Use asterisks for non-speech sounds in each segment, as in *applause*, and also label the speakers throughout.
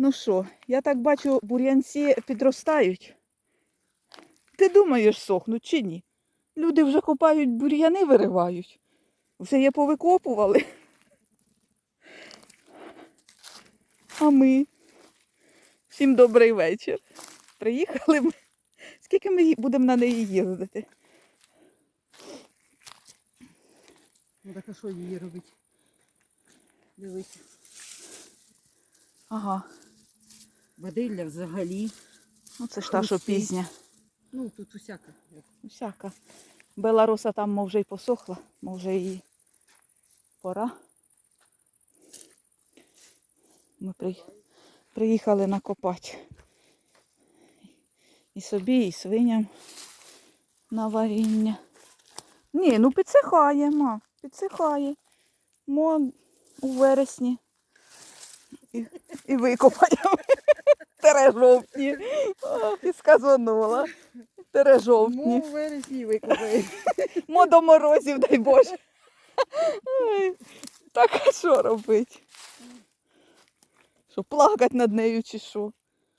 Speaker 1: Ну що, я так бачу, бур'янці підростають. Ти думаєш, сохнуть чи ні? Люди вже копають бур'яни, виривають. Все є повикопували. А ми. Всім добрий вечір. Приїхали ми. Скільки ми будемо на неї їздити?
Speaker 2: Ну так а що її робити? Дивися.
Speaker 1: Ага.
Speaker 2: Бадилля взагалі.
Speaker 1: Ну це ж та, що пізня.
Speaker 2: Ну тут усяка.
Speaker 1: Всяка. Беларуса там, мов вже й посохла, мов вже і пора. Ми при... приїхали накопати. І собі, і свиням на варіння. Ні, ну підсихає, ма, підсихає. Мо у вересні. І, і викопаємо. Тере жовтні. Ох, і сказанула. Тере жовтні.
Speaker 2: Ну, вересні викопає.
Speaker 1: Мо до морозів, дай Боже. Ой, Так а що робити? Що, плакати над нею чи що?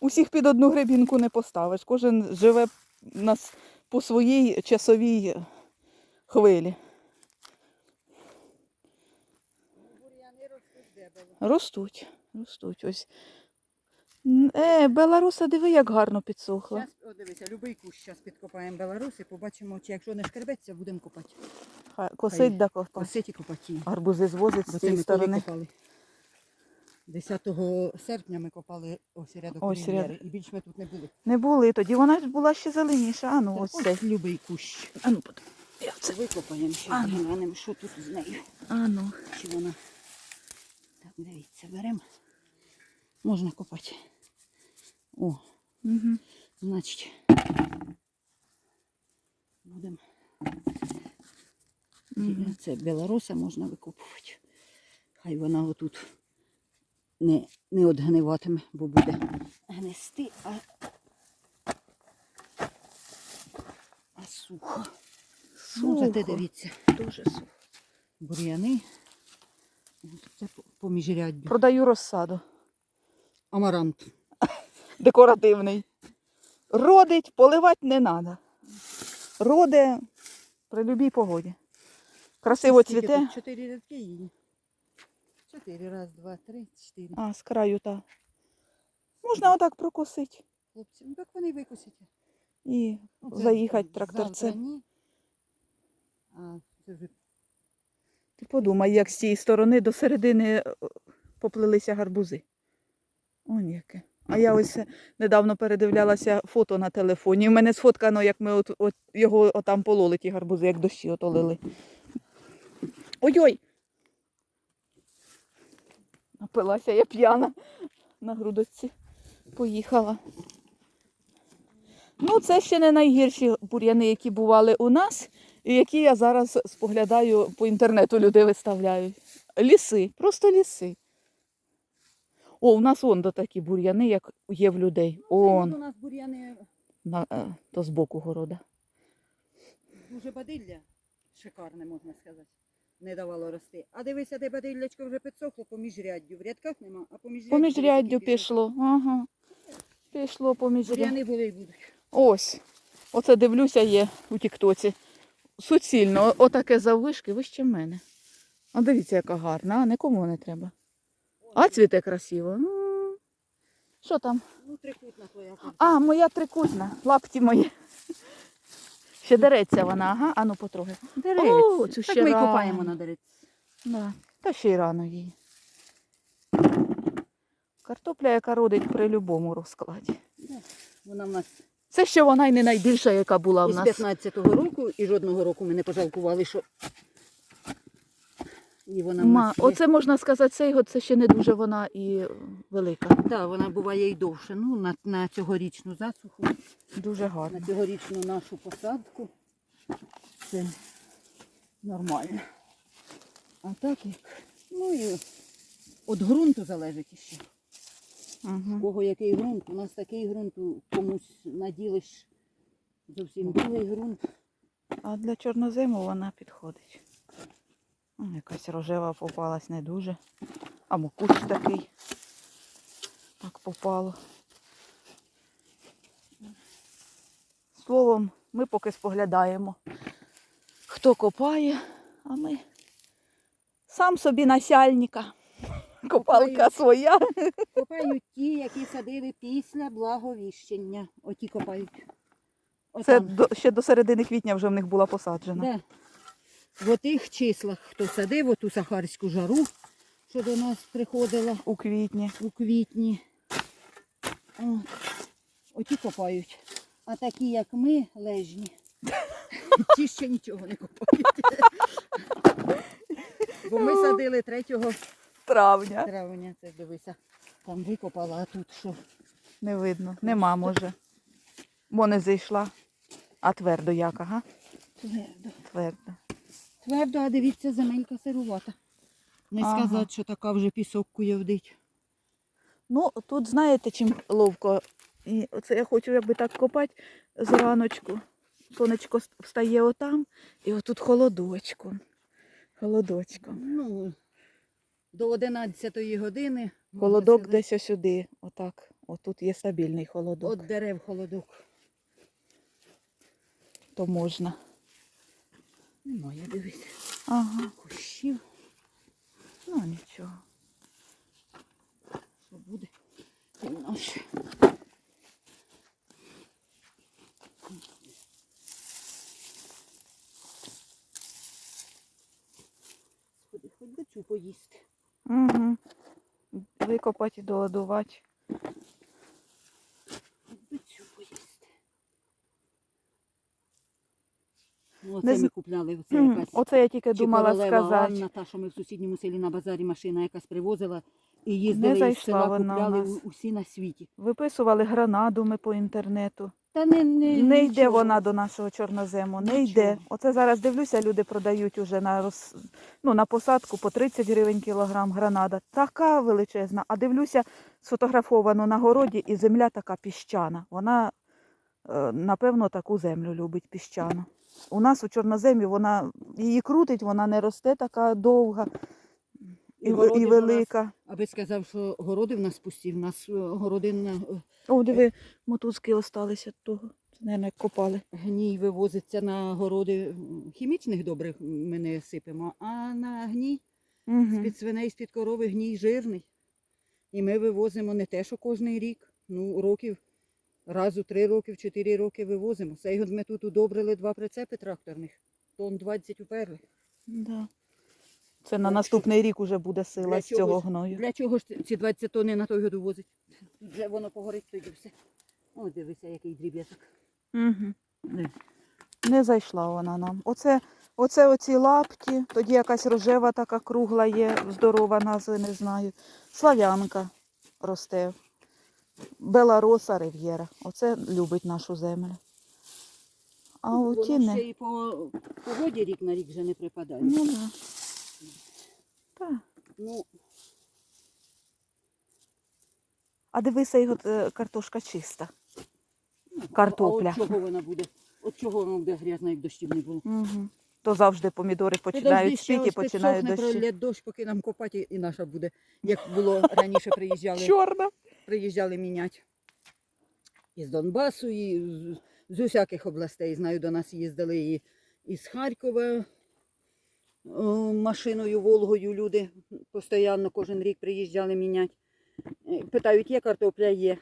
Speaker 1: Усіх під одну гребінку не поставиш. Кожен живе на с- по своїй часовій хвилі.
Speaker 2: Бур'яни Ростуть,
Speaker 1: ростуть. Ось. Е, Беларуса, диви, як гарно підсохла.
Speaker 2: Зараз, о, дивися, любий кущ зараз підкопаємо Беларуси, побачимо, чи якщо не шкребеться, будемо копати.
Speaker 1: Хай Косить да копать.
Speaker 2: Косить і копати. її.
Speaker 1: Гарбузи звозить з цієї
Speaker 2: ми коли
Speaker 1: сторони.
Speaker 2: копали. 10 серпня ми копали ось рядок
Speaker 1: Ось
Speaker 2: Рів'єри,
Speaker 1: ряд-
Speaker 2: і більш ми тут не були.
Speaker 1: Не були тоді, вона ж була ще зеленіша. А ну ось цей.
Speaker 2: любий кущ.
Speaker 1: А ну, я це.
Speaker 2: Викопаємо ще
Speaker 1: А, ну.
Speaker 2: глянемо, що тут з нею.
Speaker 1: А ну.
Speaker 2: Чи вона. Так, дивіться, беремо. Можна копати. О,
Speaker 1: Угу.
Speaker 2: значить. Будемо.
Speaker 1: Мгм.
Speaker 2: Це білоруса можна викопувати. Хай вона отут не, не одгниватиме, бо буде гнести, а, а сухо. Ну, зате дивіться,
Speaker 1: Дуже сухо.
Speaker 2: бур'яни. Це по- по.
Speaker 1: Продаю розсаду.
Speaker 2: Амарант.
Speaker 1: Декоративний. Родить, поливати не треба. Роде при любій погоді. Красиво
Speaker 2: Скільки
Speaker 1: цвіте.
Speaker 2: тут? Чотири рядки її. Чотири, раз, два, три, чотири.
Speaker 1: А, з краю та. Можна отак прокусити
Speaker 2: Хлопці, ну так вони й викосять.
Speaker 1: і
Speaker 2: Ну, це
Speaker 1: заїхати
Speaker 2: завтра
Speaker 1: тракторцем.
Speaker 2: ні. А це вже
Speaker 1: Ти подумай, як з цієї сторони до середини е, поплилися гарбузи. О, яке. А я ось е, недавно передивлялася фото на телефоні. У мене сфоткано, як ми от, от його отам пололи, ті гарбузи, як дощі отолили. Ой-ой! Напилася я п'яна на грудочці. Поїхала. Ну, це ще не найгірші бур'яни, які бували у нас, і які я зараз споглядаю по інтернету, люди виставляють. Ліси, просто ліси. О, у нас он до такі бур'яни, як є в людей. Он,
Speaker 2: у нас бур'яни
Speaker 1: на, е, то з боку города.
Speaker 2: дуже бадилля шикарне, можна сказати. Не давало рости. А дивися, де бадиллячко вже підсохло по міжряддю. В рядках нема, а по міжряддю.
Speaker 1: По міжряддю
Speaker 2: дивись,
Speaker 1: пішло. Ага. Пішло по міжряддю.
Speaker 2: Бур'яни були й будуть.
Speaker 1: Ось. Оце дивлюся є у Тіктоці. Суцільно, о- отаке заввишки вище мене. А дивіться, яка гарна, а нікому не треба. А цвіте красиво. Що там?
Speaker 2: Ну, трикутна твоя.
Speaker 1: А, моя трикутна, лапті мої. Ще дереться вона, ага, а ну потрогай.
Speaker 2: Дереться.
Speaker 1: О, цю
Speaker 2: так ми й
Speaker 1: рано.
Speaker 2: копаємо на дерець.
Speaker 1: Да. Та ще й рано їй. Картопля, яка родить при будь-якому розкладі.
Speaker 2: Вона в нас
Speaker 1: Це ще вона й не найбільша, яка була в
Speaker 2: із
Speaker 1: нас.
Speaker 2: 15-го року, і жодного року ми не пожалкували, що і вона
Speaker 1: Ма, оце можна сказати, цей год це ще не дуже вона і велика.
Speaker 2: Да, вона буває і довше. Ну, на, на цьогорічну засуху,
Speaker 1: Дуже
Speaker 2: на цьогорічну нашу посадку. Це нормально. А так як, ну і від ґрунту залежить. У
Speaker 1: Угу.
Speaker 2: кого який ґрунт, у нас такий ґрунт, комусь наділиш зовсім другий ґрунт.
Speaker 1: А для чорнозиму вона підходить. О, якась рожева попалась не дуже. А мокуч такий. Так попало. Словом, ми поки споглядаємо, хто копає, а ми сам собі насяльника. Копалка
Speaker 2: Копають.
Speaker 1: своя.
Speaker 2: Копають ті, які садили після благовіщення. Оті копають.
Speaker 1: Це до, ще до середини квітня вже в них була посаджена.
Speaker 2: Да. В отих числах, хто садив оту сахарську жару, що до нас приходила
Speaker 1: У квітні.
Speaker 2: у квітні. От. Оті копають. А такі, як ми, лежні, *laughs* ті ще нічого не копають. Бо ми садили 3
Speaker 1: Травня.
Speaker 2: травня, це дивися. Там викопала, а тут що?
Speaker 1: Не видно. Нема, може. Бо не зайшла. А твердо як, ага?
Speaker 2: Твердо.
Speaker 1: Твердо.
Speaker 2: Твердо, а дивіться, земелька сирувата. Не
Speaker 1: Ага.
Speaker 2: сказати, що така вже пісок куявдить.
Speaker 1: Ну, тут знаєте, чим ловко. І оце я хочу якби так копати зраночку. Сонечко встає отам, і отут холодочку. Холодочком.
Speaker 2: Ну, до 11 години.
Speaker 1: Холодок десь ось сюди. Отак. Отут є стабільний холодок.
Speaker 2: От дерев холодок.
Speaker 1: То можна.
Speaker 2: Немає, дивись.
Speaker 1: Ага.
Speaker 2: Кущів,
Speaker 1: Ну нічого.
Speaker 2: що буде. І наш. Ходи, хоч цю поїсти.
Speaker 1: Угу. Викопати доладувати.
Speaker 2: Хоч би цю поїсти. Ну, оце ми купляли, оце
Speaker 1: Мгм.
Speaker 2: якась.
Speaker 1: Оце я тільки
Speaker 2: Чи
Speaker 1: думала
Speaker 2: королева
Speaker 1: сказати.
Speaker 2: Анна, та, що ми в сусідньому селі на базарі машина якась привозила і їздили із
Speaker 1: зайшла
Speaker 2: села,
Speaker 1: вона
Speaker 2: купляли
Speaker 1: нас.
Speaker 2: у- усі на світі.
Speaker 1: Виписували гранаду ми по інтернету.
Speaker 2: Та не, не,
Speaker 1: Не йде
Speaker 2: нічого.
Speaker 1: вона до нашого чорнозему, не
Speaker 2: Нічого.
Speaker 1: йде. Оце зараз дивлюся, люди продають уже на роз... ну, на посадку по 30 гривень кілограм гранада. Така величезна. А дивлюся, сфотографовано на городі, і земля така піщана. Вона, е, напевно, таку землю любить піщану. У нас у чорноземі вона її крутить, вона не росте така довга і,
Speaker 2: І
Speaker 1: і
Speaker 2: в нас-
Speaker 1: велика.
Speaker 2: Аби сказав, що городи в нас пусті, в нас е, городи на е,
Speaker 1: О, диви, мотузки осталися від того. Це, копали.
Speaker 2: гній вивозиться на городи хімічних добрих ми не сипемо, а на гній
Speaker 1: Угу.
Speaker 2: з-під свиней, з-під корови гній жирний. І ми вивозимо не те, що кожний рік, ну років, раз у три роки, в чотири роки вивозимо. Цей год ми тут удобрили два прицепи тракторних, тонн 20 уперли.
Speaker 1: Да. Це на наступний рік уже буде сила
Speaker 2: Для
Speaker 1: з цього
Speaker 2: чогось-
Speaker 1: гною.
Speaker 2: Для чого ж ці 20 тонн на той год возить? Вже воно погорить, то йде все. Ось дивися, який дріб'язок.
Speaker 1: Угу.
Speaker 2: Не.
Speaker 1: Не зайшла вона нам. Оце, оце оці лапті, тоді якась рожева така кругла є, здорова назви не знаю. Слав'янка росте. Белароса рив'єра. Оце любить нашу землю. А оті
Speaker 2: Воно ще
Speaker 1: не.
Speaker 2: і по погоді рік на рік вже не припадає.
Speaker 1: Ну, да. Так.
Speaker 2: Ну,
Speaker 1: А дивися, от, е, картошка чиста.
Speaker 2: ну,
Speaker 1: Картопля.
Speaker 2: А от чого вона буде? От чого вона буде грязна, як дощів не було?
Speaker 1: Угу. То завжди помідори починають спіти, починають дощі.
Speaker 2: пролє дощ, поки нам копати, і наша буде, як було раніше приїжджали,
Speaker 1: Чорна.
Speaker 2: Приїжджали міняти. Із Донбасу, і з, з усяких областей. Знаю, до нас їздили і із Харкова машиною, Волгою люди постійно кожен рік приїжджали міняти. Е, Питають, є картопля, є.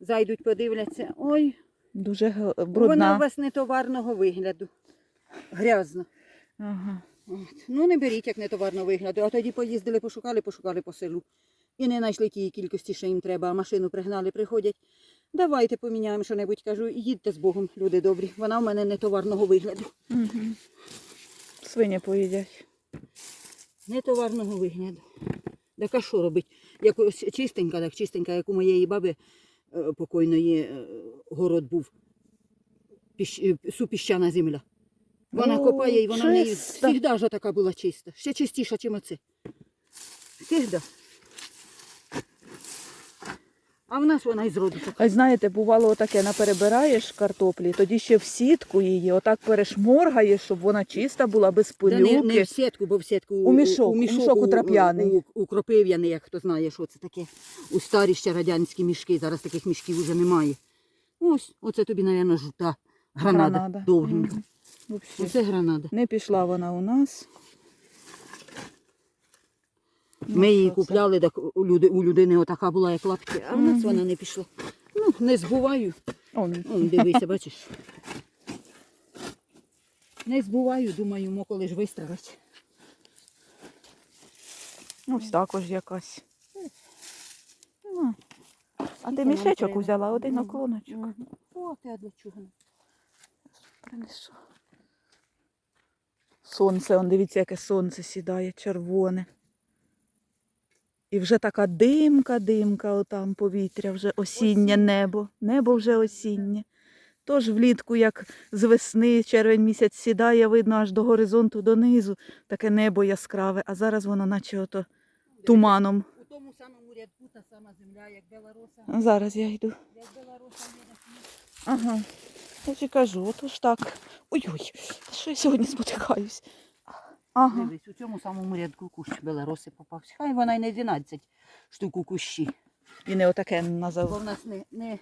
Speaker 2: Зайдуть, подивляться. Ой,
Speaker 1: Дуже г-
Speaker 2: вона у вас не товарного вигляду. Грязна.
Speaker 1: Ага.
Speaker 2: От. Ну не беріть як не товарного вигляду. А тоді поїздили, пошукали, пошукали по селу. І не знайшли тієї кількості, що їм треба, а машину пригнали, приходять. Давайте поміняємо що-небудь, кажу, їдьте з Богом, люди добрі. Вона в мене не товарного вигляду.
Speaker 1: Угу. Свині поїдять.
Speaker 2: Не товарного вигляду. Так а що робить? Як ось чистенька, так чистенька, як у моєї баби е, покойної е, город був. Піщ, е, супіщана земля. Вона
Speaker 1: О,
Speaker 2: копає і вона в неї завжди така була чиста. Ще чистіша, ніж оце. Завжди. А в нас вона із роду така.
Speaker 1: А знаєте, бувало отаке, наперебираєш картоплі, тоді ще в сітку її, отак перешморгаєш, щоб вона чиста була, без
Speaker 2: Та не, не в сітку, бо в сітку
Speaker 1: У мішок, у мішок у трап'яний.
Speaker 2: У, у кропив'яний, як хто знає, що це таке. У старі ще радянські мішки. Зараз таких мішків вже немає. Ось, оце тобі, мабуть, жовта гранада,
Speaker 1: Гранада.
Speaker 2: довгенька.
Speaker 1: Мгм.
Speaker 2: Оце гранада.
Speaker 1: Не пішла вона у нас. Ну,
Speaker 2: Ми її купляли, так у, люди, у людини отака була, як лапки, а в нас вона не пішла. Ну, не збуваю.
Speaker 1: Он,
Speaker 2: дивися, бачиш. Не збуваю, думаю, мо коли ж вистрелить.
Speaker 1: Ось також якась. Ну. А ти мішечок взяла, один оклоночок.
Speaker 2: О, ти а для чого?
Speaker 1: Принесу. Сонце, он дивіться, яке сонце сідає, червоне. І вже така димка, димка, отам повітря, вже осіннє небо. Небо вже осіннє. Тож влітку, як з весни, червень місяць сідає, видно аж до горизонту донизу, таке небо яскраве, а зараз воно наче ото туманом.
Speaker 2: У тому самому рядку та сама земля, як Белороса.
Speaker 1: А Зараз я йду.
Speaker 2: Як світі.
Speaker 1: Ага. Я ж і кажу, отож так. Ой-ой, що я сьогодні спотикаюсь? Ага.
Speaker 2: Дивись, у цьому самому рядку кущ Белороси попався. Хай вона й не 12 штук у кущі.
Speaker 1: І не отаке
Speaker 2: Бо
Speaker 1: назав.
Speaker 2: в нас не, не,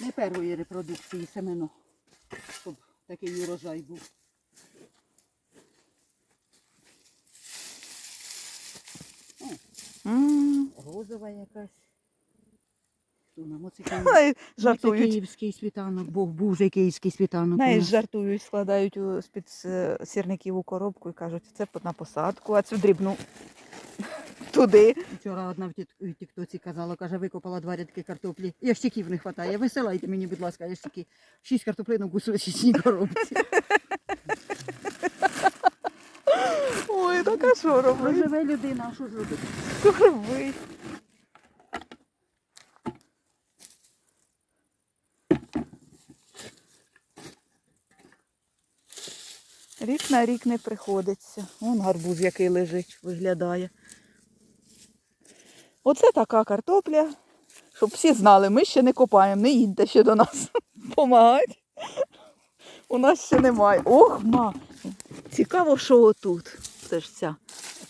Speaker 2: не першої репродукції семено, щоб такий урожай був.
Speaker 1: М.
Speaker 2: Розова якась. Оце
Speaker 1: Жартують.
Speaker 2: київський світанок, Бог був вже київський світанок.
Speaker 1: Знаєш, жартують, складають з-під е, сірників у коробку і кажуть, це на посадку, а цю дрібну *laughs* туди.
Speaker 2: Вчора одна в тік- в тіктоці казала, каже, викопала два рядки картоплі. Ящиків не вистачає. Висилайте мені, будь ласка, ящики. Шість картоплинок у сусічній коробці. *laughs*
Speaker 1: Ой, так а що робити?
Speaker 2: Проживе людина, а що ж робити?
Speaker 1: Що робити? Рік на рік не приходиться. Вон гарбуз, який лежить, виглядає. Оце така картопля. Щоб всі знали, ми ще не копаємо, не їдьте ще до нас. *laughs* Помагать. У нас ще немає. Ох, ма! Цікаво, що отут. Це ж ця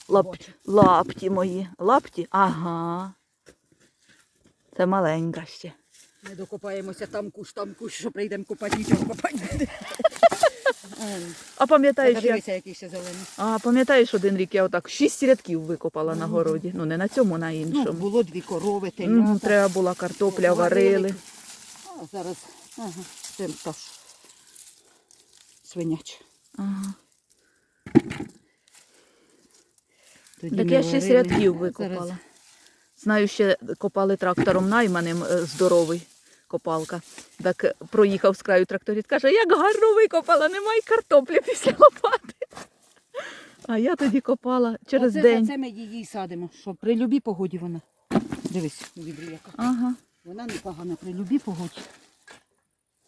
Speaker 1: лап... Лапті мої. Лапті? Ага. Це маленька ще.
Speaker 2: Не докопаємося там куш, там куш, що прийдемо копати, нічого копати.
Speaker 1: А пам'ятаєш, як...
Speaker 2: Дивися, який ще зелений.
Speaker 1: А пам'ятаєш, один рік я отак шість рядків викопала на городі. Ну не на цьому, на
Speaker 2: Ну,
Speaker 1: іншому.
Speaker 2: було дві корови, телята.
Speaker 1: треба була картопля, варили.
Speaker 2: А зараз, ага, це теж свиняче.
Speaker 1: Ага.
Speaker 2: Тоді
Speaker 1: Так я шість
Speaker 2: варили.
Speaker 1: рядків викопала.
Speaker 2: зараз
Speaker 1: Знаю, ще копали трактором найманим е, здоровий копалка. Так е, проїхав з краю тракторіт, каже, як гарно викопала, немає картоплі після лопати. А я тоді копала через
Speaker 2: Оце,
Speaker 1: день.
Speaker 2: Це ми її садимо, що при любій погоді вона. Дивись, відрі яка.
Speaker 1: Ага.
Speaker 2: Вона непогана при любій погоді.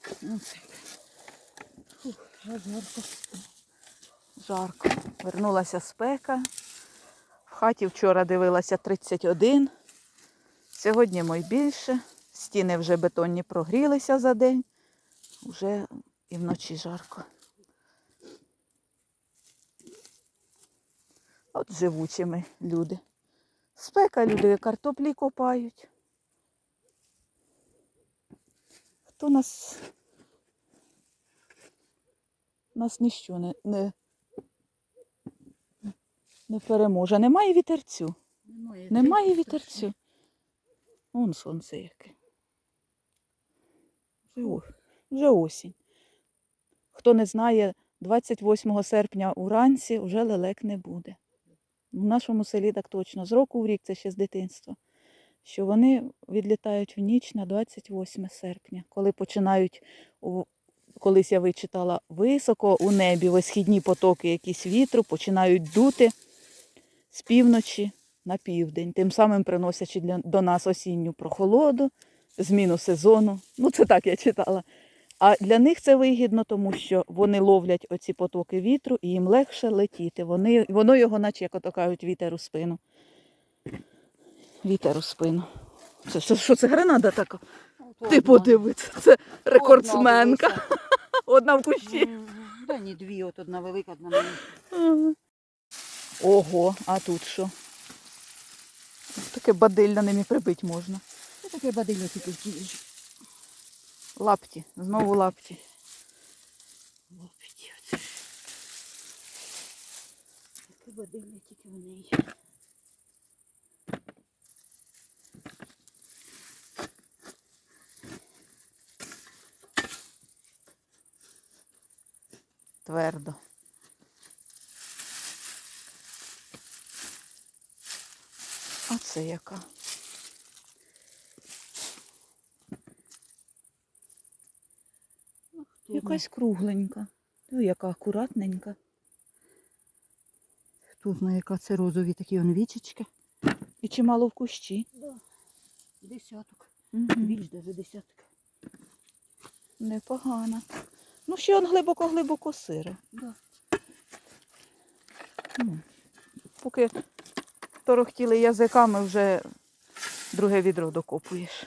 Speaker 2: Оце. Фух, жарко.
Speaker 1: Жарко. Вернулася спека. В хаті вчора дивилася 31. Сьогодні мой більше. Стіни вже бетонні прогрілися за день. Уже і вночі жарко. От живучі ми люди. Спека люди картоплі копають. Хто нас, нас ніщо не, не, не переможе. Немає вітерцю.
Speaker 2: Немає,
Speaker 1: Немає вітерцю. Вон сонце яке. Вже, осінь. Хто не знає, 28 серпня уранці вже лелек не буде. В нашому селі так точно. З року в рік це ще з дитинства. Що вони відлітають в ніч на 28 серпня, коли починають, у- колись я вичитала, високо у небі висхідні потоки якісь вітру починають дути з півночі на південь, тим самим приносячи для, до нас осінню прохолоду, зміну сезону. Ну, це так я читала. А для них це вигідно, тому що вони ловлять оці потоки вітру і їм легше летіти. Вони, воно його, наче як ото кажуть, вітер у спину. Вітер у спину. Це, це що це гренада така? Ти
Speaker 2: одна.
Speaker 1: подивися, це рекордсменка.
Speaker 2: Одна *laughs*
Speaker 1: Одна в кущі.
Speaker 2: Да ні, дві, от одна велика, одна маленька.
Speaker 1: Ого, а тут що? Таке бадилля ними прибити можна.
Speaker 2: Таке бадилля тільки в тій ж
Speaker 1: Лапті, знову лапті.
Speaker 2: лопаті. Оце. Таке бадилля тільки в неї.
Speaker 1: Твердо. А це яка?
Speaker 2: Ах ти,
Speaker 1: Якась кругленька. Диви, яка акуратненька.
Speaker 2: Хто знає, яка це розові такі он вічечки.
Speaker 1: І чимало в кущі.
Speaker 2: Да. Десяток.
Speaker 1: Угу.
Speaker 2: Більш даже десяток.
Speaker 1: Непогано. Ну, ще он глибоко-глибоко сире.
Speaker 2: Да.
Speaker 1: Ну, Поки торохтіли язиками, вже друге відро докопуєш.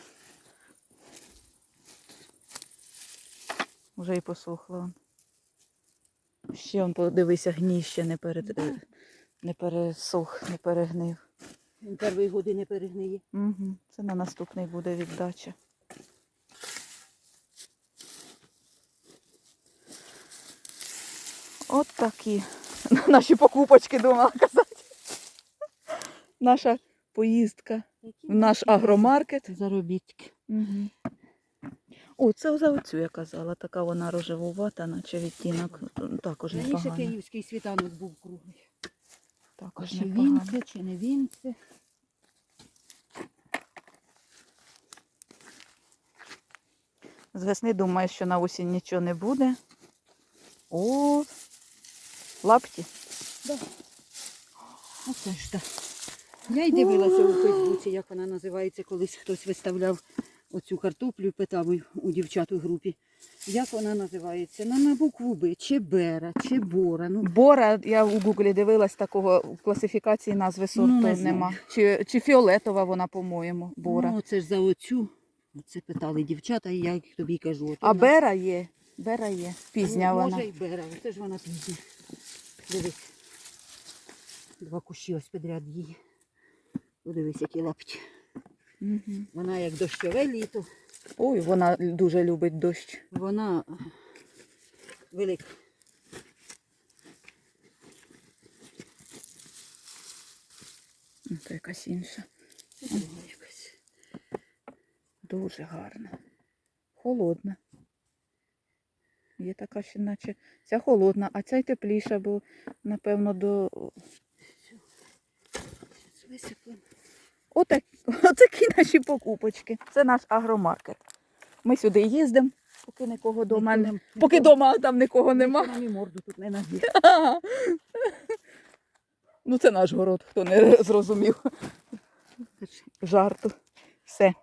Speaker 1: Вже і посохло. Ще он подивися, гній ще не, перед... не пересох, не перегнив.
Speaker 2: Він першої годи не перегниє.
Speaker 1: Угу. Це на наступний буде віддача. От такі *laughs* наші покупочки, думала *laughs* казати. Наша поїздка в наш агромаркет.
Speaker 2: Заробітки.
Speaker 1: Угу. О, це за оцю я казала, така вона рожевувата, наче відтінок. Також
Speaker 2: Раніше київський світанок був круглий.
Speaker 1: Також
Speaker 2: чи він це, чи не він це.
Speaker 1: З весни думаю, що на осінь нічого не буде. О, лапті.
Speaker 2: Оце ж так. Я й дивилася у Фейсбуці, як вона називається, колись хтось виставляв оцю картоплю, питав у- дівчат у групі, як вона називається. На, на букву Б, чи Бера, чи Бора. Ну,
Speaker 1: Бора, я у Гуглі дивилась такого в класифікації назви сорту
Speaker 2: Ну, не знаю.
Speaker 1: нема. Чи, чи фіолетова вона, по-моєму, бора.
Speaker 2: ну це ж за оцю. Це питали дівчата, і я як тобі кажу. от
Speaker 1: а
Speaker 2: вона-
Speaker 1: бера є. Бера є. Пізня
Speaker 2: Ну,
Speaker 1: вона.
Speaker 2: Може і Бера, це ж вона пізня. Дивись. Два кущі ось підряд її. Подивись, які лапті.
Speaker 1: Угу.
Speaker 2: Вона як дощове літо.
Speaker 1: Ой, вона дуже любить дощ.
Speaker 2: Вона велика.
Speaker 1: Ну, то якась інша.
Speaker 2: Це якась.
Speaker 1: Дуже гарна. Холодна. Є така, що наче ця холодна, а ця й тепліша, бо, напевно, до.
Speaker 2: Щас висиплемо.
Speaker 1: Отак, отакі наші покупочки. Це наш агромаркет. Ми сюди їздимо, поки нікого дома не. Поки дома там нікого нема.
Speaker 2: ніхто морду тут не. *laughs*
Speaker 1: Ну, це наш город, хто не *laughs* зрозумів жарту. Все,